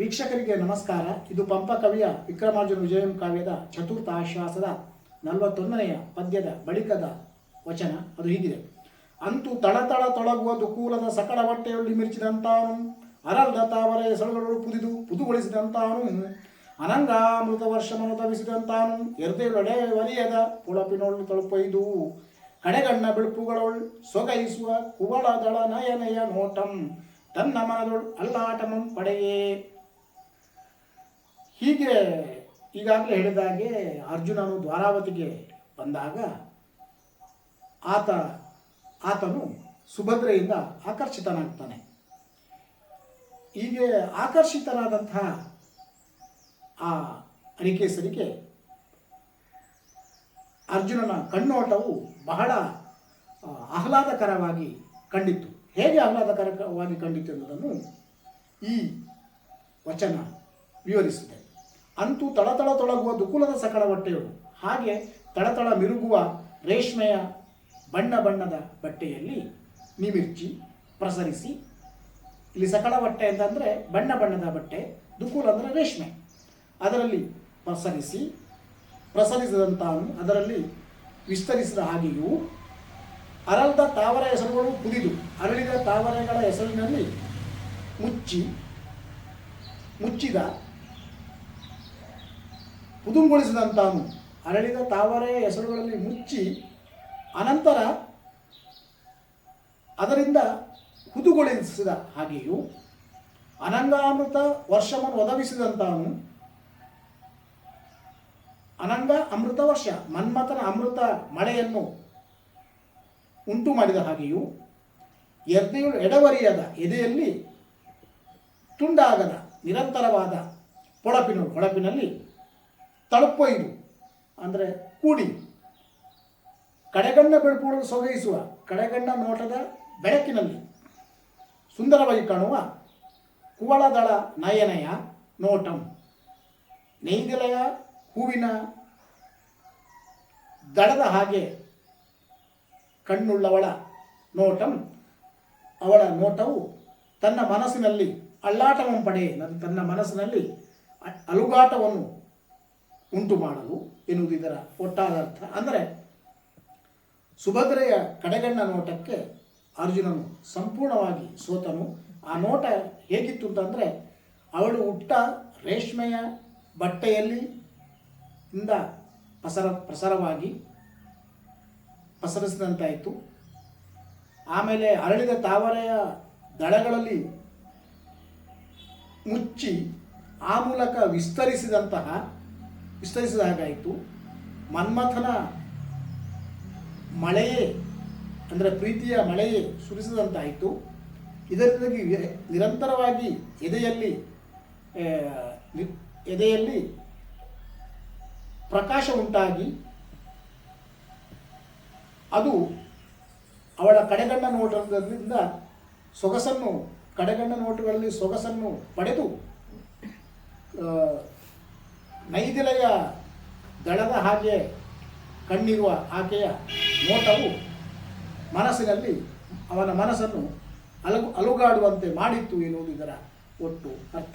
ವೀಕ್ಷಕರಿಗೆ ನಮಸ್ಕಾರ. ಇದು ಪಂಪ ಕವಿಯ ವಿಕ್ರಮಾರ್ಜುನ ವಿಜಯಂ ಕಾವ್ಯದ ಚತುರ್ಥ ಆಶ್ವಾಸದ ನಲವತ್ತೊಂದನೆಯ ಪದ್ಯದ ಬಳಿಕದ ವಚನ. ಅದು ಹೀಗಿದೆ. ಅಂತೂ ತಳತಳ ತೊಳಗುವ ದುಕೂಲದ ಸಕಲ ಹೊಟ್ಟೆಯಲ್ಲಿ ಮಿರ್ಚಿದಂತಾನು, ಅರಲ್ದ ತಾವರೆ ಎಸಳುಗಳು ಪುದಿದು ಪುದುಗೊಳಿಸಿದಂತಾನು, ಅನಂಗಾಮೃತ ವರ್ಷವನ್ನು ತವಿಸಿದಂತಾನು ಎರ್ದೇಳೊಡೆ ವಲಿಯದ ಪುಳಪಿನೊಳ್ಳು ತಳುಪೈದು ಕಡೆಗಣ್ಣ ಬಿಳುಪುಗಳೊಳ್ ಸೊಗೈಸುವ ಕುವಳದಳ ನಯನಯ ನೋಟಂ, ತನ್ನ ಮನದೊಳ್ ಅಲ್ಲಾಟಮಂ ಪಡೆಯೇ ಹೀಗೆ ಈಗಾಗಲೇ ಹೇಳಿದಾಗೆ ಅರ್ಜುನನು ದ್ವಾರಾವತಿಗೆ ಬಂದಾಗ ಆತ, ಆತನು ಸುಭದ್ರೆಯಿಂದ ಆಕರ್ಷಿತನಾಗ್ತಾನೆ. ಹೀಗೆ ಆಕರ್ಷಿತನಾದಂತಹ ಆ ಅರಿಕೇಸರಿಗೆ ಅರ್ಜುನನ ಕಣ್ಣೋಟವು ಬಹಳ ಆಹ್ಲಾದಕರವಾಗಿ ಕಂಡಿತ್ತು. ಹೇಗೆ ಆಹ್ಲಾದಕರವಾಗಿ ಕಂಡಿತ್ತು ಎನ್ನುವುದನ್ನು ಈ ವಚನ ವಿವರಿಸಿದೆ ಅಂತೂ ತಳತಳ ತೊಳಗುವ ದುಕುಲದ ಸಕಳ ಬಟ್ಟೆಯು ಹಾಗೆ ತಳತಳ ಮಿರುಗುವ ರೇಷ್ಮೆಯ ಬಣ್ಣ ಬಣ್ಣದ ಬಟ್ಟೆಯಲ್ಲಿ ನಿಮಿರ್ಚಿ, ಪ್ರಸರಿಸಿ. ಇಲ್ಲಿ ಸಕಳ ಬಟ್ಟೆ ಅಂತಂದರೆ ಬಣ್ಣ ಬಣ್ಣದ ಬಟ್ಟೆ, ದುಕುಲ ಅಂದರೆ ರೇಷ್ಮೆ. ಅದರಲ್ಲಿ ಪ್ರಸರಿಸಿ, ಪ್ರಸರಿಸಿದಂತಾನು ಅದರಲ್ಲಿ ವಿಸ್ತರಿಸಿದ ಹಾಗೆಯೂ ಅರಳಿದ ತಾವರ ಹೆಸರುಗಳು ಕುದಿದು, ಅರಳಿದ ತಾವರೆಗಳ ಹೆಸರಿನಲ್ಲಿ ಮುಚ್ಚಿ, ಮುಚ್ಚಿದ ಪುದುಂಗೊಳಿಸಿದಂತಾನು ಅರಳಿದ ತಾವರೆಯ ಹೆಸರುಗಳಲ್ಲಿ ಮುಚ್ಚಿ ಅನಂತರ ಅದರಿಂದ ಹುದುಗೊಳಿಸಿದ ಹಾಗೆಯೂ ಅನಂಗಾಮೃತ ವರ್ಷವನ್ನು ಒದಗಿಸಿದಂತಾನು ಅನಂಗ ಅಮೃತ ವರ್ಷ, ಮನ್ಮಥನ ಅಮೃತ ಮಳೆಯನ್ನು ಉಂಟು ಮಾಡಿದ ಹಾಗೆಯೂ ಎದೆಯು ಎಡವರಿಯದ ಎದೆಯಲ್ಲಿ ತುಂಡಾಗದ ನಿರಂತರವಾದ ಹೊಳಪಿನ ಹೊಳಪಿನಲ್ಲಿ ತಳುಪೊಯ್ದು ಅಂದರೆ ಕೂಡಿ. ಕಡೆಗಣ್ಣ ಬೆಳಪುಗಳು ಸೊಗೈಸುವ ಕಡೆಗಣ್ಣ ನೋಟದ ಬೆಳಕಿನಲ್ಲಿ ಸುಂದರವಾಗಿ ಕಾಣುವ ಕುವಳದಳ ನಯನಯ ನೋಟಂ. ನೈದಿಲೆಯ ಹೂವಿನ ದಡದ ಹಾಗೆ ಕಣ್ಣುಳ್ಳವಳ ನೋಟಂ. ಅವಳ ನೋಟವು ತನ್ನ ಮನಸ್ಸಿನಲ್ಲಿ ಅಳ್ಳಾಟವನ್ನು ಪಡೆ, ತನ್ನ ಮನಸ್ಸಿನಲ್ಲಿ ಅಲುಗಾಟವನ್ನು ಉಂಟು ಮಾಡಲು ಎನ್ನುವುದು ಇದರ ಒಟ್ಟಾದ ಅರ್ಥ. ಅಂದರೆ ಸುಭದ್ರೆಯ ಕಡೆಗಣ್ಣ ನೋಟಕ್ಕೆ ಅರ್ಜುನನು ಸಂಪೂರ್ಣವಾಗಿ ಸೋತನು. ಆ ನೋಟ ಹೇಗಿತ್ತು ಅಂತಂದರೆ ಅವಳು ಹುಟ್ಟ ರೇಷ್ಮೆಯ ಬಟ್ಟೆಯಲ್ಲಿ ಇಂದ ಪಸರ ಪ್ರಸರವಾಗಿ ಪಸರಿಸಿದಂತಾಯಿತು. ಆಮೇಲೆ ಅರಳಿದ ತಾವರೆಯ ದಳಗಳಲ್ಲಿ ಮುಚ್ಚಿ ಆ ಮೂಲಕ ವಿಸ್ತರಿಸಿದಂತಹ ವಿಸ್ತರಿಸಿದ ಹಾಗಾಯಿತು ಮನ್ಮಥನ ಮಳೆಯೇ, ಅಂದರೆ ಪ್ರೀತಿಯ ಮಳೆಯೇ ಸುರಿಸಿದಂತಾಯಿತು. ಇದರಿಂದಾಗಿ ನಿರಂತರವಾಗಿ ಎದೆಯಲ್ಲಿ ಎದೆಯಲ್ಲಿ ಪ್ರಕಾಶ ಉಂಟಾಗಿ, ಅದು ಅವಳ ಕಡೆಗಣ್ಣ ನೋಟದಿಂದ ಸೊಗಸನ್ನು, ಕಡೆಗಣ್ಣ ನೋಟುಗಳಲ್ಲಿ ಸೊಗಸನ್ನು ಪಡೆದು ನೈದಿಲೆಯ ದಳದ ಹಾಗೆ ಕಣ್ಣಿರುವ ಆಕೆಯ ನೋಟವು ಮನಸ್ಸಿನಲ್ಲಿ ಅವನ ಮನಸ್ಸನ್ನು ಅಲಗು, ಅಲುಗಾಡುವಂತೆ ಮಾಡಿತ್ತು ಎನ್ನುವುದು ಇದರ ಒಟ್ಟು ಅರ್ಥ.